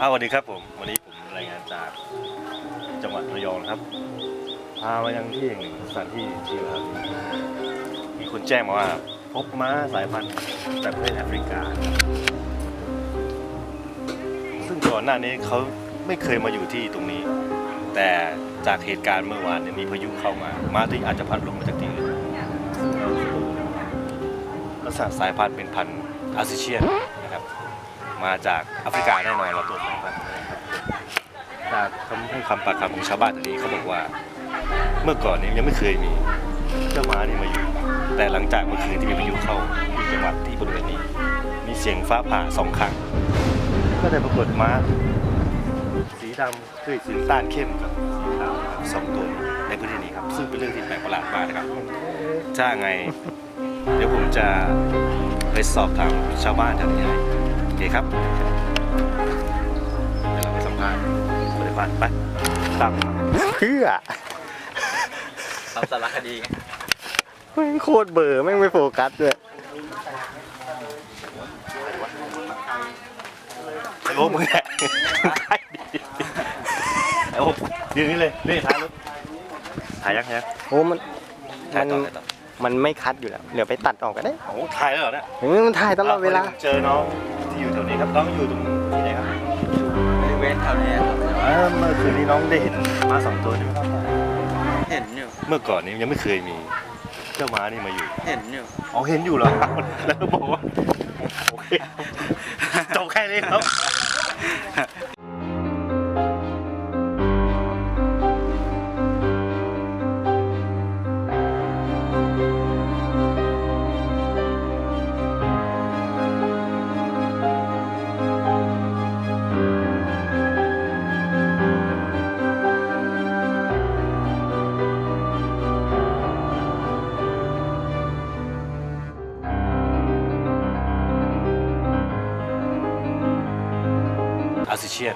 อ้าวสวัสดีครับผมวันนี้ผมรายงานจากจังหวัดระยองนะครับพามายังที่แห่งหนึ่งสถานที่ที่ว่ามีคนแจ้งมาว่า พบม้าสายพันธุ์จากประเทศแอฟริกา ซึ่งก่อนหน้านี้เขาไม่เคยมาอยู่ที่ตรงนี้ แต่จากเหตุการณ์เมื่อวานเนี่ยมีพายุเข้ามาม้าที่อาจจะพัดลงมาจากที่อื่นลักษณะสายพันธุ์เป็นพันธุ์อาซิเชียนนะครับ มาจากแอฟริกาแน่นอนเราตัวจสายพันะครับจากคำให้คำปากคำของชาวบ้านตรงนี้เขาบอกว่า เมื่อก่อนนี้ยังไม่เคยมีเจ้าม้านี่มาอยู่ แต่หลังจากเมื่อคืนที่มีพายุเข้าที่จังหวัดที่บริเวณนี้ มีเสียงฟ้าผ่าสองครั้ง ก็ได้ปรากฏม้า สีดำคือสีน้ำตาลเข้มกับสีขาวครับสองตัวในพื้นที่นี้ครับ ซึ่งเป็นเรื่องที่แปลกประหลาดมากนะครับถ้าไง เดี๋ยวผมจะไปสอบถามชาวบ้านแถวนี้ให้ เคครับเดี๋ยวเราไปสัมภาษณ์คนในบ้านไปตามมาเพื่อทำสารคดีไงแม่งโคตรเบอร์แม่งไม่โฟกัสด้วยไอโอ๊คมึงแหละไอโอ๊คยืนนี่เลยนี่ถ่ายรถถ่ายยังยังโอ้มันถ่ายมันต่อถ่ายต่อมันไม่คัดอยู่แล้ว เดี๋ยวไปตัดออกก็ได้โอ้โหถ่ายแล้วเหรอเนี่ยเฮ้ยมันถ่ายตลอดเวลาเจอน้อง ที่อยู่แถวนี้ครับน้องอยู่ตรงที่ไหนครับบริเวณแถวนี้ครับอ่าเมื่อคืนนี้น้องได้เห็นม้าสองตัวใช่ไหมครับเห็นอยู่เมื่อก่อนนี้ยังไม่เคยมีเจ้าม้านี่มาอยู่เห็นอยู่อ๋อเห็นอยู่เหรอครับแล้วก็บอกว่าโอเคจบแค่นี้ครับ 二十七元